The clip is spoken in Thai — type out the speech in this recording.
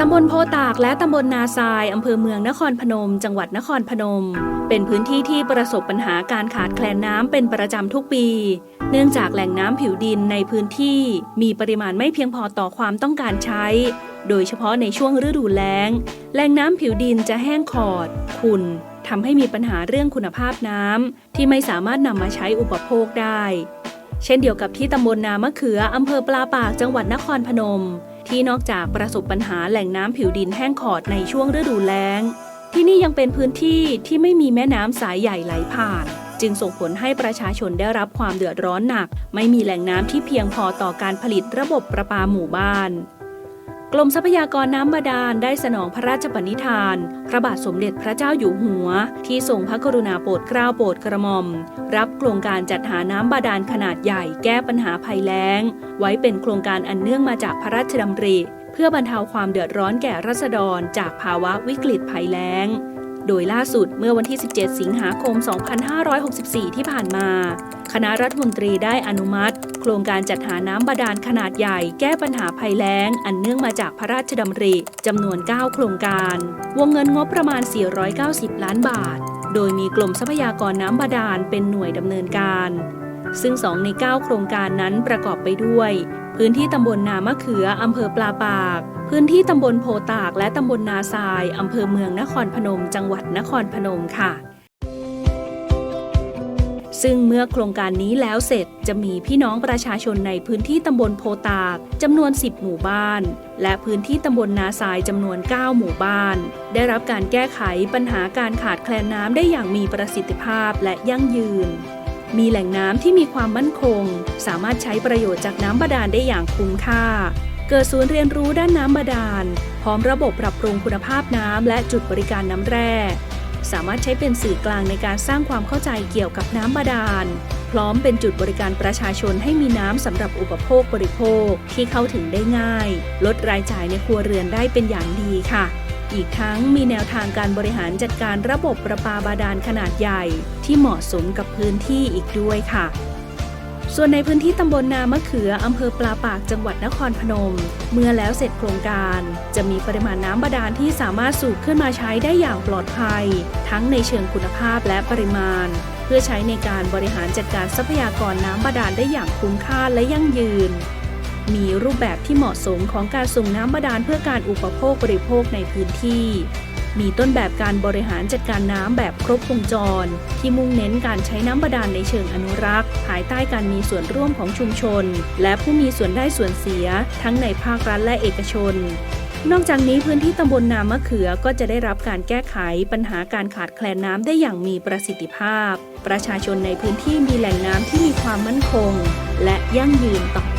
ตำบลโพตากและตำบลนาทรายอำเภอเมืองนครพนม จังหวัดนครพนม เป็นพื้นที่ที่ประสบปัญหาการขาดแคลนน้ำเป็นประจำทุกปี เนื่องจากแหล่งน้ำผิวดินในพื้นที่มีปริมาณไม่เพียงพอต่อความต้องการใช้ โดยเฉพาะในช่วงฤดูแล้ง แหล่งน้ำผิวดินจะแห้งขอด ขุ่นทำให้มีปัญหาเรื่องคุณภาพน้ำที่ไม่สามารถนำมาใช้อุปโภคได้ เช่นเดียวกับที่ตำบลนามะเขืออำเภอปลาปากจังหวัดนครพนม ที่นอกจากประสบปัญหาแหล่งน้ำผิวดินแห้งขอดในช่วงฤดูแล้ง ที่นี่ยังเป็นพื้นที่ที่ไม่มีแม่น้ำสายใหญ่ไหลผ่าน จึงส่งผลให้ประชาชนได้รับความเดือดร้อนหนัก ไม่มีแหล่งน้ำที่เพียงพอต่อการผลิตระบบประปาหมู่บ้าน กรมทรัพยากรน้ำบาดาลได้สนองพระราชปณิธาน พระบาทสมเด็จพระเจ้าอยู่หัว ที่ทรงพระกรุณาโปรดเกล้าโปรดกระหม่อม รับโครงการจัดหาน้ำบาดาลขนาดใหญ่แก้ปัญหาภัยแล้ง ไว้เป็นโครงการอันเนื่องมาจากพระราชดำริ เพื่อบรรเทาความเดือดร้อนแก่รัษฎรจากภาวะวิกฤตภัยแล้ง โดยล่าสุดเมื่อวันที่ 17 สิงหาคม 2564 ที่ผ่านมา คณะรัฐมนตรีได้อนุมัติ โครงการจัดหาน้ำบาดาลขนาดใหญ่แก้ปัญหาภัยแล้ง อันเนื่องมาจากพระราชดำริจำนวน 9 โครงการ วงเงินงบประมาณ 490 ล้านบาท โดยมีกรมทรัพยากรน้ำบาดาลเป็นหน่วยดำเนินการ ซึ่ง 2 ใน 9 โครงการนั้นประกอบไปด้วย พื้นที่ตำบลนามะเขืออำเภอปลาปาก พื้นที่ตำบลโพตาก และตำบลนาทรายอำเภอเมืองนครพนม จังหวัดนครพนมค่ะ ซึ่งเมื่อโครงการนี้แล้วเสร็จจะมีพี่น้องประชาชนในพื้นที่ตำบลโพตากจำนวน 10 หมู่บ้าน และพื้นที่ตำบลนาทรายจำนวน 9 หมู่บ้าน ได้รับการแก้ไขปัญหาการขาดแคลนน้ำได้อย่างมีประสิทธิภาพและยั่งยืน มีแหล่งน้ำที่มีความมั่นคง สามารถใช้ประโยชน์จากน้ำบาดาลได้อย่างคุ้มค่า เกิดศูนย์เรียนรู้ด้านน้ำบาดาล พร้อมระบบปรับปรุงคุณภาพน้ำและจุดบริการน้ำแร่ สามารถใช้เป็นสื่อกลางในการสร้างความเข้าใจเกี่ยวกับน้ำบาดาล พร้อมเป็นจุดบริการประชาชนให้มีน้ำสำหรับอุปโภคบริโภคที่เข้าถึงได้ง่าย ลดรายจ่ายในครัวเรือนได้เป็นอย่างดีค่ะอีกทั้งมีแนวทางการบริหารจัดการระบบประปาบาดาลขนาดใหญ่ ที่เหมาะสมกับพื้นที่อีกด้วยค่ะ ส่วนในพื้นที่ตำบลนามะเขืออำเภอปลาปากจังหวัดนครพนม เมื่อแล้วเสร็จโครงการ จะมีปริมาณน้ำบาดาลที่สามารถสูบขึ้นมาใช้ได้อย่างปลอดภัย ทั้งในเชิงคุณภาพและปริมาณ เพื่อใช้ในการบริหารจัดการทรัพยากรน้ำบาดาลได้อย่างคุ้มค่าและยั่งยืน มีรูปแบบที่เหมาะสมของการส่งน้ำบาดาลเพื่อการอุปโภคบริโภคในพื้นที่ มีต้นแบบการบริหารจัดการน้ำแบบครบวงจร ที่มุ่งเน้นการใช้น้ำบาดาลในเชิงอนุรักษ์ ภายใต้การมีส่วนร่วมของชุมชน และผู้มีส่วนได้ส่วนเสีย ทั้งในภาครัฐและเอกชนนอกจากนี้พื้นที่ตำบลนามะเขือก็จะได้รับการแก้ไขปัญหาการขาดแคลนน้ำได้อย่างมีประสิทธิภาพ ประชาชนในพื้นที่มีแหล่งน้ำที่มีความมั่นคง และยั่งยืนต่อ